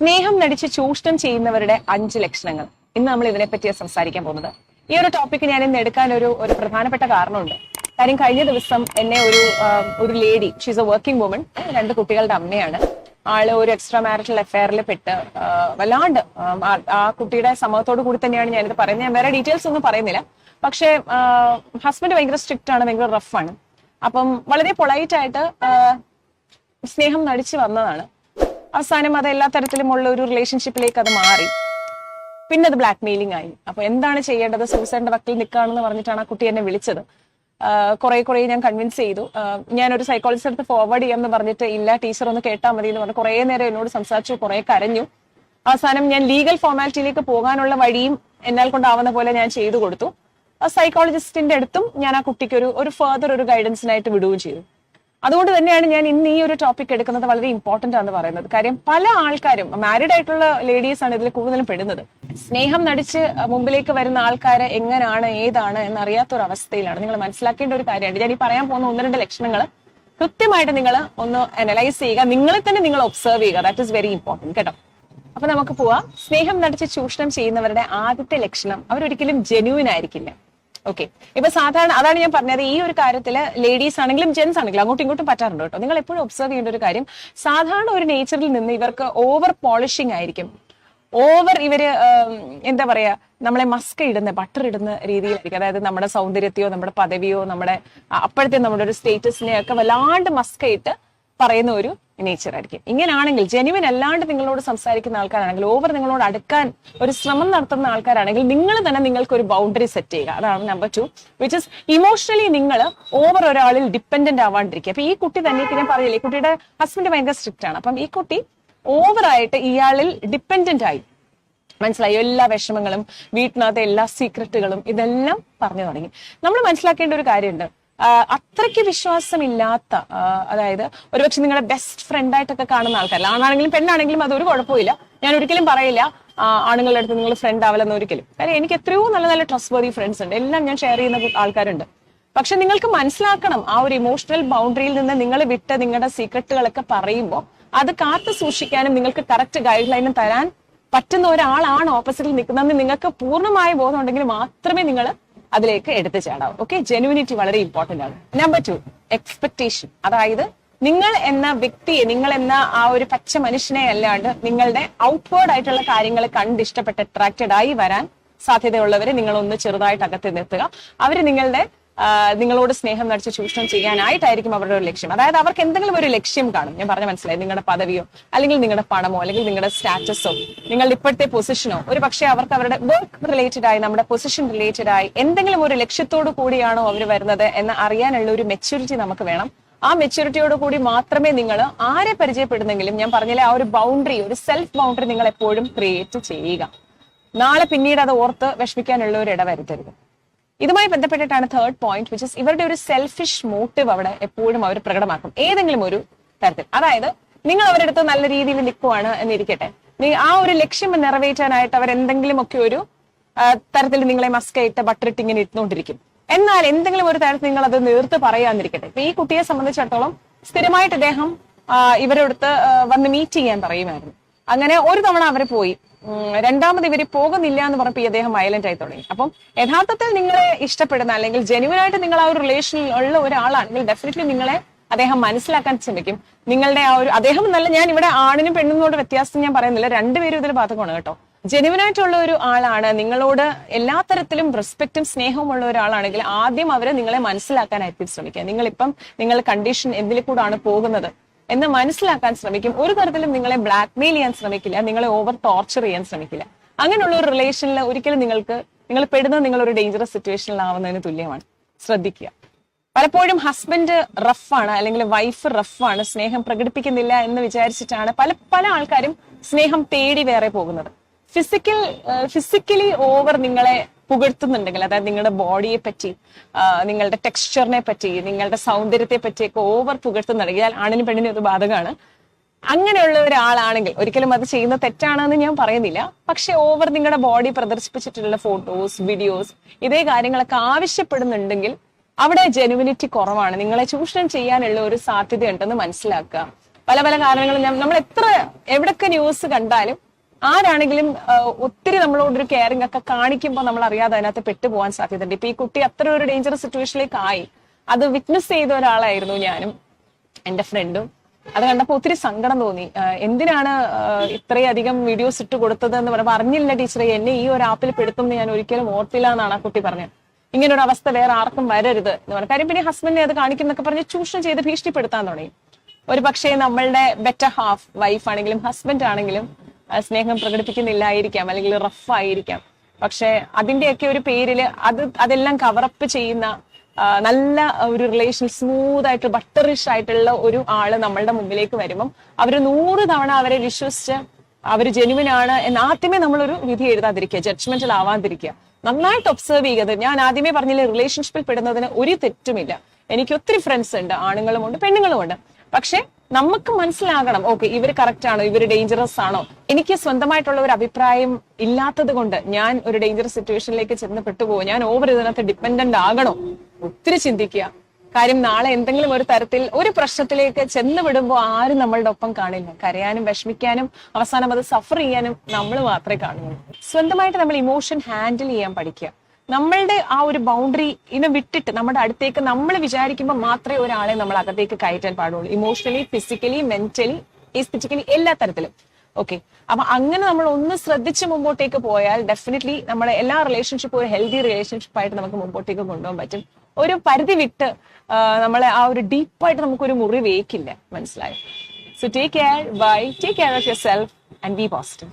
സ്നേഹം നടിച്ച് ചൂഷണം ചെയ്യുന്നവരുടെ അഞ്ച് ലക്ഷണങ്ങൾ. ഇന്ന് നമ്മൾ ഇതിനെപ്പറ്റിയാണ് സംസാരിക്കാൻ പോകുന്നത്. ഈ ഒരു ടോപ്പിക്ക് ഞാൻ ഇന്ന് എടുക്കാൻ ഒരു ഒരു പ്രധാനപ്പെട്ട കാരണമുണ്ട്. കാര്യം കഴിഞ്ഞ ദിവസം എന്നെ ഒരു ഒരു lady she's a working woman രണ്ട് കുട്ടികളുടെ അമ്മയാണ്. ആൾ ഒരു എക്സ്ട്രാ മാരിറ്റൽ അഫയറിൽ പെട്ട് വല്ലാണ്ട് ആ കുട്ടിയുടെ സമൂഹത്തോട് കൂടി തന്നെയാണ് ഞാനിത് പറയുന്നത്. ഞാൻ വേറെ ഡീറ്റെയിൽസ് ഒന്നും പറയുന്നില്ല. പക്ഷേ ഹസ്ബൻഡ് ഭയങ്കര സ്ട്രിക്റ്റ് ആണ് ഭയങ്കര ആണ്. അപ്പം വളരെ പൊളൈറ്റ് ആയിട്ട് സ്നേഹം നടിച്ചു വന്നതാണ്. അവസാനം അത് എല്ലാ തരത്തിലുമുള്ള ഒരു റിലേഷൻഷിപ്പിലേക്ക് അത് മാറി. പിന്നെ അത് ബ്ലാക്ക് മെയിലിംഗ് ആയി. അപ്പൊ എന്താണ് ചെയ്യേണ്ടത്? സൂസൈഡിന്റെ വക്കിൽ നിൽക്കുകയാണെന്ന് പറഞ്ഞിട്ടാണ് ആ കുട്ടി എന്നെ വിളിച്ചത്. കുറെ കുറെ ഞാൻ കൺവിൻസ് ചെയ്തു. ഞാൻ ഒരു സൈക്കോളജിസ്റ്റ് അടുത്ത് ഫോർവേഡ് ചെയ്യാമെന്ന് പറഞ്ഞിട്ട് ഇല്ല ടീച്ചർ ഒന്ന് കേട്ടാൽ മതി എന്ന് പറഞ്ഞു കുറെ നേരം എന്നോട് സംസാരിച്ചു കുറെ കരഞ്ഞു. അവസാനം ഞാൻ ലീഗൽ ഫോർമാലിറ്റിയിലേക്ക് പോകാനുള്ള വഴിയും എന്നാൽ കൊണ്ടാവുന്ന പോലെ ഞാൻ ചെയ്തു കൊടുത്തു. സൈക്കോളജിസ്റ്റിന്റെ അടുത്തും ഞാൻ ആ കുട്ടിക്ക് ഒരു ഒരു ഫർദർ ഒരു ഗൈഡൻസിനായിട്ട് വിടുകയും ചെയ്തു. അതുകൊണ്ട് തന്നെയാണ് ഞാൻ ഇന്ന് ഈ ഒരു ടോപ്പിക് എടുക്കുന്നത് വളരെ ഇമ്പോർട്ടന്റ് ആണെന്ന് പറയുന്നത്. കാര്യം പല ആൾക്കാരും മാരീഡ് ആയിട്ടുള്ള ലേഡീസ് ആണ് ഇതിൽ കൂടുതലും പെടുന്നത്. സ്നേഹം നടിച്ച് മുമ്പിലേക്ക് വരുന്ന ആൾക്കാരെ എങ്ങനെയാണ് ഏതാണ് എന്നറിയാത്ത ഒരു അവസ്ഥയിലാണ് നിങ്ങൾ മനസ്സിലാക്കേണ്ട ഒരു കാര്യമാണ്. ഞാൻ ഈ പറയാൻ പോകുന്ന ഒന്ന് രണ്ട് ലക്ഷണങ്ങൾ കൃത്യമായിട്ട് നിങ്ങൾ ഒന്ന് അനലൈസ് ചെയ്യുക. നിങ്ങളെ തന്നെ നിങ്ങൾ ഒബ്സർവ് ചെയ്യുക. ദാറ്റ് ഇസ് വെരി ഇമ്പോർട്ടന്റ് കേട്ടോ. അപ്പൊ നമുക്ക് പോവാം. സ്നേഹം നടിച്ച് ചൂഷണം ചെയ്യുന്നവരുടെ ആദ്യത്തെ ലക്ഷണം അവരൊരിക്കലും ജെന്യൂൻ ആയിരിക്കില്ല. ഓക്കെ ഇപ്പൊ സാധാരണ അതാണ് ഞാൻ പറഞ്ഞത് ഈ ഒരു കാര്യത്തിൽ ലേഡീസ് ആണെങ്കിലും ജെൻസ് ആണെങ്കിലും അങ്ങോട്ടും ഇങ്ങോട്ടും പറ്റാറുണ്ട് കേട്ടോ. നിങ്ങൾ എപ്പോഴും ഒബ്സർവ് ചെയ്യേണ്ട ഒരു കാര്യം സാധാരണ ഒരു നേച്ചറിൽ നിന്ന് ഇവർക്ക് ഓവർ പോളിഷിംഗ് ആയിരിക്കും. ഓവർ ഇവർ എന്താ പറയാ നമ്മളെ മസ്ക ഇടുന്ന ബട്ടർ ഇടുന്ന രീതിയിലായിരിക്കും. അതായത് നമ്മുടെ സൗന്ദര്യത്തെയോ നമ്മുടെ പദവിയോ നമ്മുടെ അപ്പോഴത്തെ നമ്മുടെ ഒരു സ്റ്റേറ്റസിനെ ഒക്കെ വല്ലാണ്ട് മസ്ക ഇട്ട് പറയുന്ന ഒരു നേച്ചർ ആയിരിക്കും. ഇങ്ങനെയാണെങ്കിൽ ജെനുവിൻ അല്ലാണ്ട് നിങ്ങളോട് സംസാരിക്കുന്ന ആൾക്കാരാണെങ്കിൽ ഓവർ നിങ്ങളോട് അടുക്കാൻ ഒരു ശ്രമം നടത്തുന്ന ആൾക്കാരാണെങ്കിൽ നിങ്ങൾ തന്നെ നിങ്ങൾക്ക് ഒരു ബൗണ്ടറി സെറ്റ് ചെയ്യുക. അതാണ് number two which is emotionally നിങ്ങൾ ഓവർ ഒരാളിൽ ഡിപ്പെൻഡന്റ് ആവാണ്ടിരിക്കുക. അപ്പൊ ഈ കുട്ടി തന്നെ ഇപ്പൊ ഞാൻ ഈ കുട്ടിയുടെ ഹസ്ബൻഡ് ഭയങ്കര സ്ട്രിക്റ്റ് ആണ്. അപ്പം ഈ കുട്ടി ഓവറായിട്ട് ഇയാളിൽ ഡിപ്പെൻഡന്റ് ആയി. മനസ്സിലായി? എല്ലാ വിഷമങ്ങളും വീട്ടിനകത്തെ എല്ലാ സീക്രട്ടുകളും ഇതെല്ലാം പറഞ്ഞു തുടങ്ങി. നമ്മൾ മനസ്സിലാക്കേണ്ട ഒരു കാര്യമുണ്ട്. അത്രയ്ക്ക് വിശ്വാസമില്ലാത്ത അതായത് ഒരുപക്ഷെ നിങ്ങളുടെ ബെസ്റ്റ് ഫ്രണ്ട് ആയിട്ടൊക്കെ കാണുന്ന ആൾക്കാരല്ല. ആണാണെങ്കിലും പെണ്ണാണെങ്കിലും അതൊരു കുഴപ്പമില്ല. ഞാൻ ഒരിക്കലും പറയില്ല ആണുങ്ങളുടെ അടുത്ത് നിങ്ങൾ ഫ്രണ്ട് ആവില്ലെന്ന് ഒരിക്കലും. കാര്യം എനിക്ക് എത്രയോ നല്ല നല്ല ട്രസ്റ്റ് വർത്തി ഫ്രണ്ട്സ് ഉണ്ട്. എല്ലാം ഞാൻ ഷെയർ ചെയ്യുന്ന ആൾക്കാരുണ്ട്. പക്ഷെ നിങ്ങൾക്ക് മനസ്സിലാക്കണം ആ ഒരു ഇമോഷണൽ ബൗണ്ടറിയിൽ നിന്ന് നിങ്ങൾ വിട്ട് നിങ്ങളുടെ സീക്രട്ടുകളൊക്കെ പറയുമ്പോൾ അത് കാത്തു സൂക്ഷിക്കാനും നിങ്ങൾക്ക് കറക്റ്റ് ഗൈഡ് ലൈനും തരാൻ പറ്റുന്ന ഒരാളാണ് ഓപ്പോസിറ്റിൽ നിൽക്കുന്നതെന്ന് നിങ്ങൾക്ക് പൂർണമായ ബോധം ഉണ്ടെങ്കിൽ മാത്രമേ നിങ്ങൾ അതിലേക്ക് എടുത്തു ചേടാം. ഓക്കെ ജെനുവിനിറ്റി വളരെ ഇമ്പോർട്ടന്റ് ആണ്. നമ്പർ ടു എക്സ്പെക്ടേഷൻ അതായത് നിങ്ങൾ എന്ന വ്യക്തിയെ നിങ്ങൾ എന്ന ആ ഒരു പച്ച മനുഷ്യനെ അല്ലാണ്ട് നിങ്ങളുടെ ഔട്ട്വേർഡ് ആയിട്ടുള്ള കാര്യങ്ങൾ കണ്ട് ഇഷ്ടപ്പെട്ട് അട്രാക്റ്റഡ് ആയി വരാൻ സാധ്യതയുള്ളവരെ നിങ്ങൾ ഒന്ന് ചെറുതായിട്ട് അകത്ത് നിർത്തുക. അവർ നിങ്ങളുടെ നിങ്ങളോട് സ്നേഹം നടിച്ച് ചൂഷണം ചെയ്യാനായിട്ടായിരിക്കും അവരുടെ ഒരു ലക്ഷ്യം. അതായത് അവർക്ക് എന്തെങ്കിലും ഒരു ലക്ഷ്യം കാണും. ഞാൻ പറഞ്ഞ മനസ്സിലായി. നിങ്ങളുടെ പദവിയോ അല്ലെങ്കിൽ നിങ്ങളുടെ പണമോ അല്ലെങ്കിൽ നിങ്ങളുടെ സ്റ്റാറ്റസോ നിങ്ങളുടെ ഇപ്പോഴത്തെ പൊസിഷനോ ഒരു പക്ഷേ അവർക്ക് അവരുടെ വർക്ക് റിലേറ്റഡ് ആയി നമ്മുടെ പൊസിഷൻ റിലേറ്റഡ് ആയി എന്തെങ്കിലും ഒരു ലക്ഷ്യത്തോടു കൂടിയാണോ അവർ വരുന്നത് എന്ന് അറിയാനുള്ള ഒരു മെച്യൂരിറ്റി നമുക്ക് വേണം. ആ മെച്യൂരിറ്റിയോട് കൂടി മാത്രമേ നിങ്ങൾ ആരെ പരിചയപ്പെടുന്നെങ്കിലും ഞാൻ പറഞ്ഞില്ലേ ആ ഒരു ബൗണ്ടറി ഒരു സെൽഫ് ബൗണ്ടറി നിങ്ങൾ എപ്പോഴും ക്രിയേറ്റ് ചെയ്യുക. നാളെ പിന്നീട് അത് ഓർത്ത് വിഷമിക്കാനുള്ള ഒരു ഇടവരുത്തരുത്. ഇതുമായി ബന്ധപ്പെട്ടിട്ടാണ് തേർഡ് പോയിന്റ് വിച്ച് ഇവരുടെ ഒരു സെൽഫിഷ് മോട്ടീവ് അവിടെ എപ്പോഴും അവർ പ്രകടമാക്കും. ഏതെങ്കിലും ഒരു തരത്തിൽ. അതായത് നിങ്ങൾ അവരുടെ അടുത്ത് നല്ല രീതിയിൽ നിൽക്കുവാണ് എന്നിരിക്കട്ടെ. ആ ഒരു ലക്ഷ്യം നിറവേറ്റാനായിട്ട് അവർ എന്തെങ്കിലും ഒക്കെ ഒരു തരത്തിൽ നിങ്ങളെ മസ്കയിട്ട് ബട്ടറിട്ട് ഇങ്ങനെ ഇരുന്നുകൊണ്ടിരിക്കും എന്നാൽ എന്തെങ്കിലും ഒരു തരത്തിൽ നിങ്ങൾ അത് നേർത്ത് പറയാന്നിരിക്കട്ടെ. ഇപ്പൊ ഈ കുട്ടിയെ സംബന്ധിച്ചിടത്തോളം സ്ഥിരമായിട്ട് ഇദ്ദേഹം ഇവരെടുത്ത് വന്ന് മീറ്റ് ചെയ്യാൻ പറയുമായിരുന്നു. അങ്ങനെ ഒരു തവണ അവർ പോയി. രണ്ടാമത് ഇവർ പോകുന്നില്ല എന്ന് പറഞ്ഞപ്പോൾ അദ്ദേഹം വയലന്റ് ആയി തുടങ്ങി. അപ്പം യഥാർത്ഥത്തിൽ നിങ്ങളെ ഇഷ്ടപ്പെടുന്ന അല്ലെങ്കിൽ ജെനുവൻ ആയിട്ട് നിങ്ങൾ ആ ഒരു റിലേഷനിൽ ഉള്ള ഒരാളാണെങ്കിൽ ഡെഫിനറ്റ്ലി നിങ്ങളെ അദ്ദേഹം മനസ്സിലാക്കാൻ ശ്രമിക്കും. നിങ്ങളുടെ ആ ഒരു അദ്ദേഹം നല്ല ഞാൻ ഇവിടെ ആണിനും പെണ്ണിനോട് വ്യത്യാസം ഞാൻ പറയുന്നില്ല. രണ്ടുപേരും ഇതിൽ ബാധകമാണ് കേട്ടോ. ജെനുവൻ ആയിട്ടുള്ള ഒരു ആളാണ് നിങ്ങളോട് എല്ലാ തരത്തിലും റെസ്പെക്റ്റും സ്നേഹവും ഉള്ള ഒരാളാണെങ്കിൽ ആദ്യം അവരെ നിങ്ങളെ മനസ്സിലാക്കാനായിരിക്കും ശ്രമിക്കുക. നിങ്ങളിപ്പം നിങ്ങൾ കണ്ടീഷൻ എന്തിൽ കൂടാണ് പോകുന്നത്? എന്ന് മനസ്സിലാക്കാൻ ശ്രമിക്കും. ഒരു തരത്തിലും നിങ്ങളെ ബ്ലാക്ക്മെയിൽ ചെയ്യാൻ ശ്രമിക്കില്ല നിങ്ങളെ ഓവർ ടോർച്ചർ ചെയ്യാൻ ശ്രമിക്കില്ല. അങ്ങനെയുള്ള ഒരു റിലേഷനിൽ ഒരിക്കലും നിങ്ങൾക്ക് നിങ്ങൾ പെടുന്നത് നിങ്ങൾ ഒരു ഡേഞ്ചറസ് സിറ്റുവേഷനിലാവുന്നതിന് തുല്യമാണ്. ശ്രദ്ധിക്കുക. പലപ്പോഴും ഹസ്ബൻഡ് റഫാണ് അല്ലെങ്കിൽ വൈഫ് റഫാണ് സ്നേഹം പ്രകടിപ്പിക്കുന്നില്ല എന്ന് വിചാരിച്ചിട്ടാണ് പല പല ആൾക്കാരും സ്നേഹം തേടി വേറെ പോകുന്നത്. ഫിസിക്കൽ ഫിസിക്കലി ഓവർ നിങ്ങളെ പുകഴ്ത്തുന്നുണ്ടെങ്കിൽ അതായത് നിങ്ങളുടെ ബോഡിയെ പറ്റി നിങ്ങളുടെ ടെക്സ്ചറിനെ പറ്റി നിങ്ങളുടെ സൗന്ദര്യത്തെ പറ്റിയൊക്കെ ഓവർ പുകഴ്ത്തുന്നുണ്ടെങ്കിൽ ആണിനും പെണ്ണിനും ഒരു ബാധകമാണ്. അങ്ങനെയുള്ള ഒരാളാണെങ്കിൽ ഒരിക്കലും അത് ചെയ്യുന്ന തെറ്റാണെന്ന് ഞാൻ പറയുന്നില്ല. പക്ഷെ ഓവർ നിങ്ങളുടെ ബോഡി പ്രദർശിപ്പിച്ചിട്ടുള്ള ഫോട്ടോസ് വീഡിയോസ് ഇതേ കാര്യങ്ങളൊക്കെ ആവശ്യപ്പെടുന്നുണ്ടെങ്കിൽ അവിടെ ജെനുവിനിറ്റി കുറവാണ്. നിങ്ങളെ ചൂഷണം ചെയ്യാനുള്ള ഒരു സാധ്യതയുണ്ടെന്ന് മനസ്സിലാക്കുക. പല പല കാരണങ്ങളും നമ്മൾ എത്ര എവിടൊക്കെ ന്യൂസ് കണ്ടാലും ആരാണെങ്കിലും ഒത്തിരി നമ്മളോട് ഒരു കെയറിംഗ് ഒക്കെ കാണിക്കുമ്പോൾ നമ്മൾ അറിയാതെ അതിനകത്ത് പെട്ടുപോകാൻ സാധ്യതയുണ്ട്. ഇപ്പൊ ഈ കുട്ടി അത്ര ഒരു ഡേഞ്ചറസ് സിറ്റുവേഷനിലേക്ക് ആയി അത് വിറ്റ്നസ് ചെയ്ത ഒരാളായിരുന്നു ഞാനും എന്റെ ഫ്രണ്ടും അത് കണ്ടപ്പോ ഒത്തിരി സങ്കടം തോന്നി. എന്തിനാണ് ഇത്രയധികം വീഡിയോസ് ഇട്ട് കൊടുത്തത് എന്ന് പറയുമ്പോൾ അറിഞ്ഞില്ല ടീച്ചറെ എന്നെ ഈ ഒരു ആപ്പിൽ പെടുത്തും എന്ന് ഞാൻ ഒരിക്കലും ഓർത്തില്ല എന്നാണ് ആ കുട്ടി പറഞ്ഞത്. ഇങ്ങനെ ഒരു അവസ്ഥ വേറെ ആർക്കും വരരുത് എന്ന് പറഞ്ഞു. കാര്യം പിന്നെ ഹസ്ബൻഡിനെ അത് കാണിക്കുന്നൊക്കെ പറഞ്ഞ് ചൂഷണം ചെയ്ത് ഭീഷണിപ്പെടുത്താൻ തുടങ്ങി. ഒരു പക്ഷേ നമ്മളുടെ ബെറ്റർ ഹാഫ് വൈഫ് ആണെങ്കിലും ഹസ്ബൻഡ് ആണെങ്കിലും സ്നേഹം പ്രകടിപ്പിക്കുന്നില്ലായിരിക്കാം അല്ലെങ്കിൽ റഫ് ആയിരിക്കാം പക്ഷെ അതിന്റെയൊക്കെ ഒരു പേരിൽ അത് അതെല്ലാം കവറപ്പ് ചെയ്യുന്ന നല്ല ഒരു റിലേഷൻ സ്മൂത്ത് ആയിട്ട് ബട്ടറിഷ് ആയിട്ടുള്ള ഒരു ആൾ നമ്മളുടെ മുമ്പിലേക്ക് വരുമ്പം അവർ നൂറ് തവണ അവരെ വിശ്വസിച്ച് അവർ ജെനുവിൻ ആണ് എന്ന് ആദ്യമേ നമ്മളൊരു വിധി എഴുതാതിരിക്കുക ജഡ്ജ്മെന്റിൽ ആവാതിരിക്കുക. നന്നായിട്ട് ഒബ്സർവ് ചെയ്യുന്നത് ഞാൻ ആദ്യമേ പറഞ്ഞില്ല റിലേഷൻഷിപ്പിൽ പെടുന്നതിന് ഒരു തെറ്റുമില്ല. എനിക്ക് ഒത്തിരി ഫ്രണ്ട്സ് ഉണ്ട് ആണുങ്ങളുമുണ്ട് പെണ്ണുങ്ങളുമുണ്ട്. പക്ഷെ നമുക്ക് മനസ്സിലാകണം ഓക്കെ ഇവർ കറക്റ്റ് ആണോ ഇവർ ഡേഞ്ചറസ് ആണോ? എനിക്ക് സ്വന്തമായിട്ടുള്ള ഒരു അഭിപ്രായം ഇല്ലാത്തത് കൊണ്ട് ഞാൻ ഒരു ഡേഞ്ചറസ് സിറ്റുവേഷനിലേക്ക് ചെന്ന് പെട്ടുപോകും ഞാൻ ഓവർ ഇതിനകത്ത് ഡിപ്പെൻഡന്റ് ആകണോ? ഒത്തിരി ചിന്തിക്കുക. കാര്യം നാളെ എന്തെങ്കിലും ഒരു തരത്തിൽ ഒരു പ്രശ്നത്തിലേക്ക് ചെന്ന് വിടുമ്പോൾ ആരും നമ്മളുടെ ഒപ്പം കാണില്ല. കരയാനും വിഷമിക്കാനും അവസാനം അത് സഫർ ചെയ്യാനും നമ്മൾ മാത്രമേ കാണുള്ളൂ. സ്വന്തമായിട്ട് നമ്മൾ ഇമോഷൻ ഹാൻഡിൽ ചെയ്യാൻ പഠിക്കുക. നമ്മളുടെ ആ ഒരു ബൗണ്ടറി ഇനെ വിട്ടിട്ട് നമ്മുടെ അടുത്തേക്ക് നമ്മൾ വിചാരിക്കുമ്പോൾ മാത്രമേ ഒരാളെ നമ്മൾ അകത്തേക്ക് കയറ്റാൻ പാടുള്ളൂ. ഇമോഷണലി ഫിസിക്കലി മെന്റലി എസ്തെറ്റിക്കലി എല്ലാ തരത്തിലും. ഓക്കെ അപ്പൊ അങ്ങനെ നമ്മൾ ഒന്ന് ശ്രദ്ധിച്ച് മുമ്പോട്ടേക്ക് പോയാൽ ഡെഫിനറ്റ്ലി നമ്മളെ എല്ലാ റിലേഷൻഷിപ്പും ഒരു ഹെൽത്തി റിലേഷൻഷിപ്പ് ആയിട്ട് നമുക്ക് മുമ്പോട്ടേക്ക് കൊണ്ടുപോകാൻ പറ്റും. ഒരു പരിധി വിട്ട് നമ്മളെ ആ ഒരു ഡീപ്പായിട്ട് നമുക്കൊരു മുറി വേക്കില്ല മനസ്സിലായോ? So take care bye take care of yourself and be positive